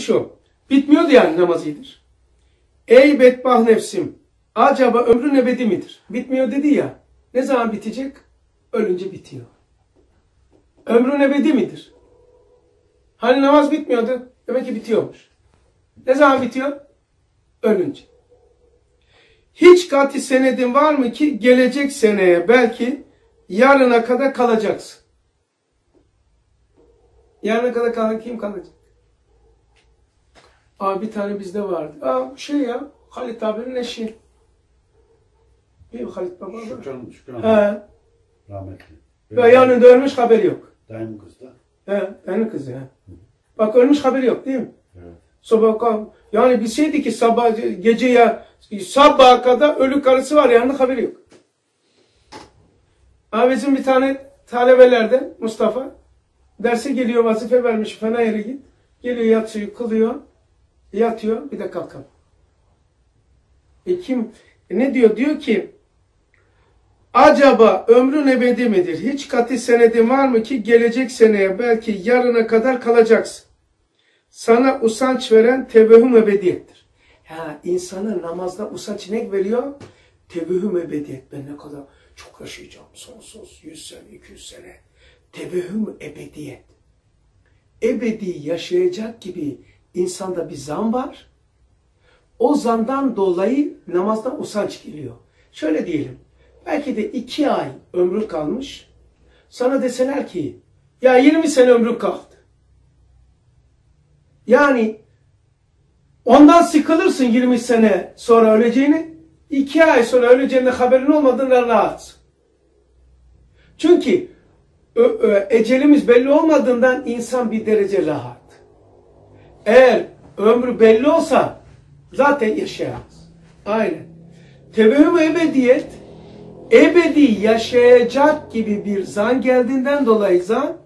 şu. Bitmiyordu yani namaz iyidir. Ey bedbah nefsim. Acaba ömrün ebedi midir? Bitmiyor dedi ya. Ne zaman bitecek? Ölünce bitiyor. Ömrün ebedi midir? Hani namaz bitmiyordu. Demek ki bitiyormuş. Ne zaman bitiyor? Ölünce. Hiç kati senedin var mı ki gelecek seneye belki yarına kadar kalacaksın. Yarına kadar kalan kim kalacak? Aa bir tane bizde vardı. Aa şey ya Halit abinin eşi. Değil mi Halit baba? Şükran, Şükran He. rahmetli. Ve yanında ölmüş haberi yok. Dayım kız da. He, benim kızı he. Bak ölmüş haberi yok değil mi? Evet. Sabah. Yani bilseydi ki sabah geceye sabaha kadar ölü karısı var yanında haberi yok. Ama bizim bir tane talebelerden Mustafa derse geliyor vazife vermiş fena yere git. Geliyor yatıyor kılıyor. Yatıyor bir de kalkar. E kim e ne diyor? Diyor ki acaba ömrün ebedi midir? Hiç kati senedin var mı ki gelecek seneye belki yarına kadar kalacaksın. Sana usanç veren tevehüm ebediyettir. Ya insana namazda usanç ne veriyor? Tevehüm ebediyet. Ben ne kadar çok yaşayacağım. Sonsuz 100 sene, 200 sene. Tevehüm ebediyet. Ebedi yaşayacak gibi insanda bir zan var. O zandan dolayı namazdan usanç geliyor. Şöyle diyelim. Belki de iki ay ömrü kalmış. Sana deseler ki ya 20 sene ömrü kaldı. Yani ondan sıkılırsın 20 sene sonra öleceğini. iki ay sonra öleceğinde haberin olmadığından rahatsın. Çünkü ecelimiz belli olmadığından insan bir derece rahat. Eğer ömrü belli olsa zaten yaşayamaz. Aynen. Tevehüm ebediyet ebedi yaşayacak gibi bir zan geldiğinden dolayı zan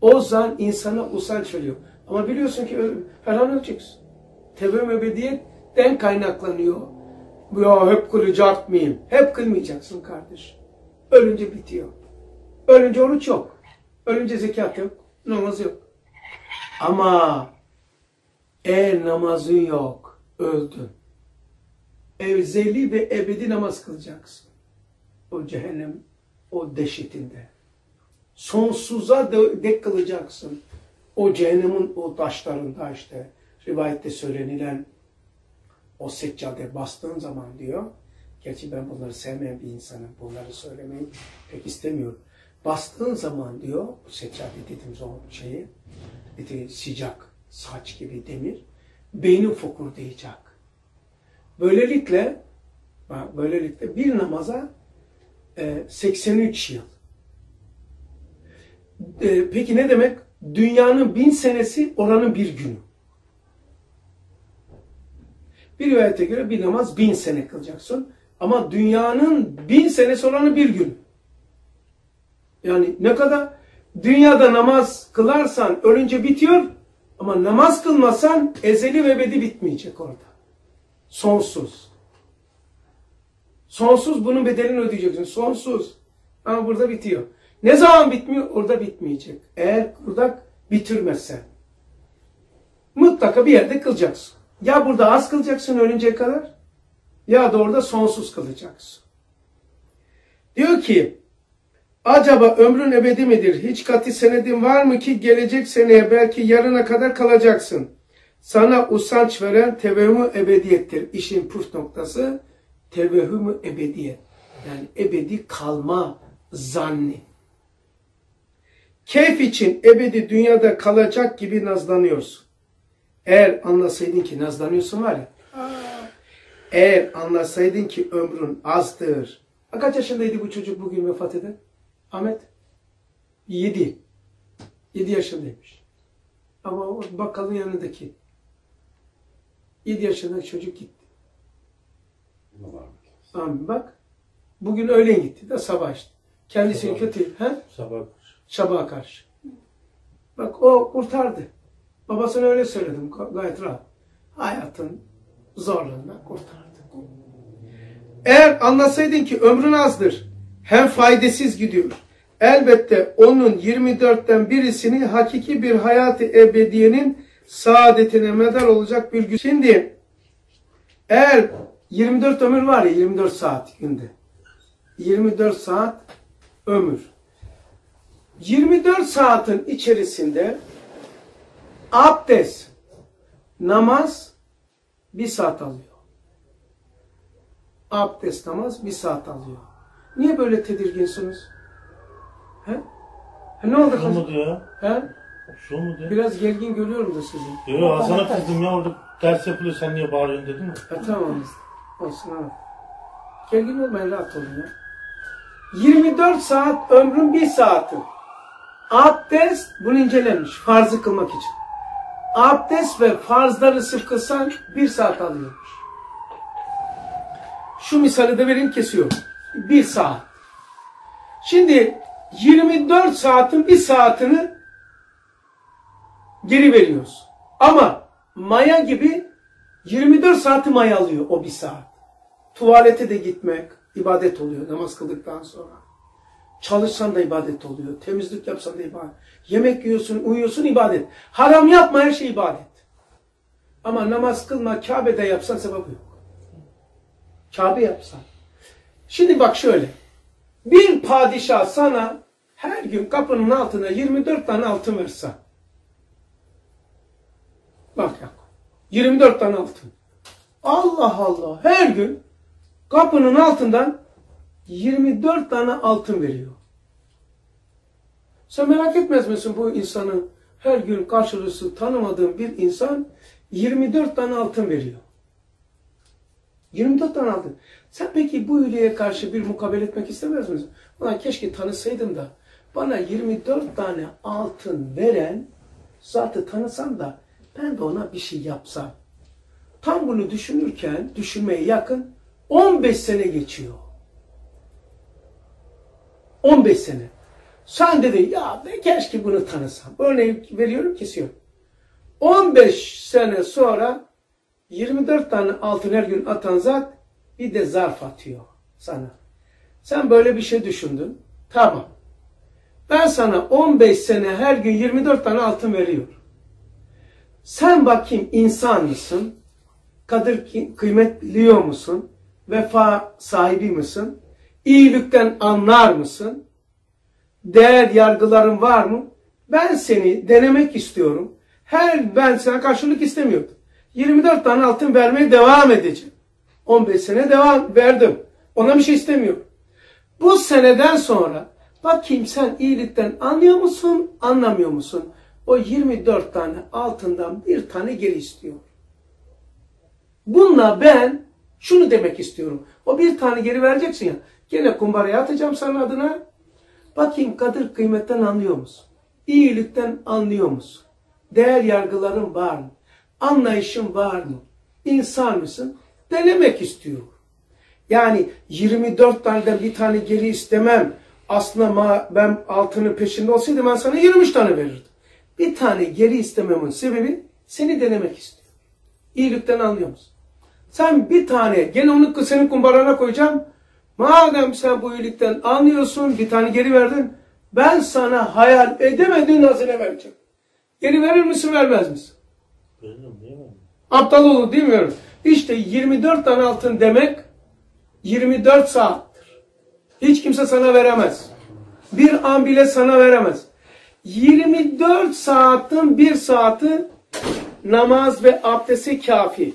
o zan insana usanç veriyor. Ama biliyorsun ki her an öleceksin. Tevehüm ebediyetten kaynaklanıyor. Ya hep kılacak mıyım? Hep kılmayacaksın kardeş. Ölünce bitiyor. Ölünce oruç yok. Ölünce zekat yok. Namaz yok. Ama eğer namazın yok, öldün. Evzeli ve ebedi namaz kılacaksın. O cehennem, o dehşetinde. Sonsuza de- dek kılacaksın. O cehennemin o taşlarında işte rivayette söylenilen o seccade bastığın zaman diyor. Gerçi ben bunları sevmeyen bir insanım. Bunları söylemeyi pek istemiyorum. Bastığın zaman diyor bu seccade dediğimiz o şeyi dedi, sıcak saç gibi demir beynin fokurdayacak. Böylelikle böylelikle bir namaza e, 83 yıl. E, peki ne demek? Dünyanın bin senesi oranın bir günü. Bir rivayete göre bir namaz bin sene kılacaksın. Ama dünyanın bin senesi oranı bir gün. Yani ne kadar? Dünyada namaz kılarsan ölünce bitiyor. Ama namaz kılmasan ezeli ve ebedi bitmeyecek orada. Sonsuz. Sonsuz bunun bedelini ödeyeceksin. Sonsuz. Ama burada bitiyor. Ne zaman bitmiyor? Orada bitmeyecek. Eğer burada bitirmezsen. Mutlaka bir yerde kılacaksın. Ya burada az kılacaksın ölünceye kadar ya da orada sonsuz kılacaksın. Diyor ki acaba ömrün ebedi midir? Hiç kati senedin var mı ki gelecek seneye belki yarına kadar kalacaksın. Sana usanç veren tevehümü ebediyettir. İşin püf noktası tevehümü ebediyet. Yani ebedi kalma zanni. Keyif için ebedi dünyada kalacak gibi nazlanıyorsun. Eğer anlasaydın ki nazlanıyorsun var ya. Eğer anlasaydın ki ömrün azdır. Kaç yaşındaydı bu çocuk bugün vefat eden? Ahmet? Yedi. Yedi yaşındaymış. Ama o bakkalın yanındaki. Yedi yaşındaki çocuk gitti. Amin bak. Bugün öğlen gitti de sabah işte. Kendisini Sabah. kötü. He? Sabah Sabaha karşı. Bak o kurtardı. Babasına öyle söyledim gayet rahat. Hayatın zorluğundan kurtardı. Eğer anlasaydın ki ömrün azdır, hem faydasız gidiyor. Elbette onun 24'ten birisini hakiki bir hayatı ebediyenin saadetine medar olacak bir gün. Şimdi eğer 24 ömür var ya 24 saat günde. 24 saat ömür. 24 saatin içerisinde abdest, namaz bir saat alıyor. Abdest, namaz bir saat alıyor. Niye böyle tedirginsiniz? He? He, ne oldu Şu mu kızım? diyor? He? Şu mu diyor? Biraz gergin görüyorum da sizi. Yok Hasan'a kızdım ya orada ders yapılıyor sen niye bağırıyorsun dedim mi? Ha, tamam. Olsun ha. Gergin olmayın rahat olun ya. 24 saat ömrün bir saati. Abdest bunu incelenmiş farzı kılmak için. Abdest ve farzları sırf kılsan bir saat alıyormuş. Şu misali de vereyim kesiyorum. Bir saat. Şimdi 24 saatin bir saatini geri veriyoruz. Ama maya gibi 24 saati maya alıyor o bir saat. Tuvalete de gitmek ibadet oluyor namaz kıldıktan sonra. Çalışsan da ibadet oluyor. Temizlik yapsan da ibadet. Yemek yiyorsun, uyuyorsun ibadet. Haram yapma her şey ibadet. Ama namaz kılma Kabe'de yapsan sevabı yok. Kabe yapsan. Şimdi bak şöyle. Bir padişah sana her gün kapının altına 24 tane altın verse. Bak ya. 24 tane altın. Allah Allah. Her gün kapının altından 24 tane altın veriyor. Sen merak etmez misin bu insanın her gün karşılığı tanımadığın bir insan 24 tane altın veriyor. 24 tane altın. Sen peki bu iyiliğe karşı bir mukabele etmek istemez misin? Ulan keşke tanısaydım da bana 24 tane altın veren zatı tanısam da ben de ona bir şey yapsam. Tam bunu düşünürken, düşünmeye yakın 15 sene geçiyor. 15 sene. Sen dedin ya be keşke bunu tanısam. Örneğin veriyorum kesiyorum. 15 sene sonra 24 tane altın her gün atan zat bir de zarf atıyor sana. Sen böyle bir şey düşündün. Tamam. Ben sana 15 sene her gün 24 tane altın veriyorum. Sen bakayım insan mısın? Kadir kıymet biliyor musun? Vefa sahibi misin? İyilikten anlar mısın? Değer yargıların var mı? Ben seni denemek istiyorum. Her ben sana karşılık istemiyordum. 24 tane altın vermeye devam edeceğim. 15 sene devam verdim. Ona bir şey istemiyorum. Bu seneden sonra bakayım sen iyilikten anlıyor musun, anlamıyor musun? O 24 tane altından bir tane geri istiyor. Bununla ben şunu demek istiyorum. O bir tane geri vereceksin ya. Gene kumbaraya atacağım sana adına. Bakayım kadir kıymetten anlıyor musun? İyilikten anlıyor musun? Değer yargıların var mı? Anlayışın var mı? İnsan mısın? Denemek istiyor. Yani 24 taneden bir tane geri istemem. Aslında ben altının peşinde olsaydım ben sana 23 tane verirdim. Bir tane geri istememin sebebi seni denemek istiyor. İyilikten anlıyor musun? Sen bir tane, gene onu senin kumbarana koyacağım. Madem sen bu iyilikten anlıyorsun, bir tane geri verdin. Ben sana hayal edemediğin hazine vereceğim. Geri verir misin, vermez misin? Veririm değil mi? Aptal olur değil mi? İşte 24 tane altın demek 24 saattir. Hiç kimse sana veremez. Bir an bile sana veremez. 24 saatin bir saati namaz ve abdesti kafi.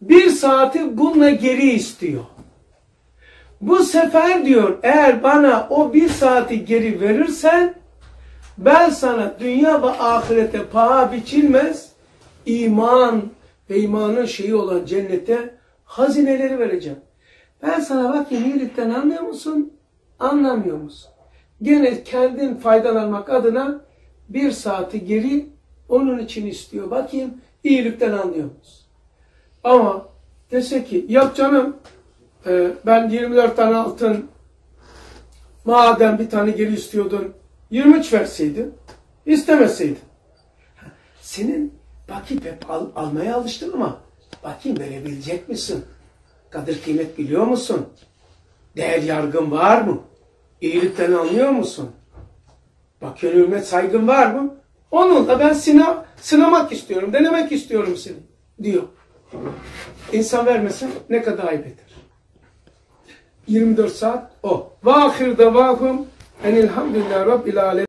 Bir saati bununla geri istiyor. Bu sefer diyor eğer bana o bir saati geri verirsen ben sana dünya ve ahirete paha biçilmez iman ve imanın şeyi olan cennete hazineleri vereceğim. Ben sana bakayım iyilikten anlıyor musun? Anlamıyor musun? Gene kendin faydalanmak adına bir saati geri onun için istiyor. Bakayım iyilikten anlıyor musun? Ama dese ki yok canım e, ben 24 tane altın madem bir tane geri istiyordun 23 verseydin istemeseydin. Senin bakayım hep al- almaya alıştın ama bakayım verebilecek misin? Kadir kıymet biliyor musun? Değer yargın var mı? İyilikten anlıyor musun? Bak hürmet saygın var mı? Onunla ben sınav, sınamak istiyorum, denemek istiyorum seni diyor. İnsan vermesin ne kadar ayıp eder. 24 saat o. Ve ahir davahum enilhamdülillah rabbil alemin.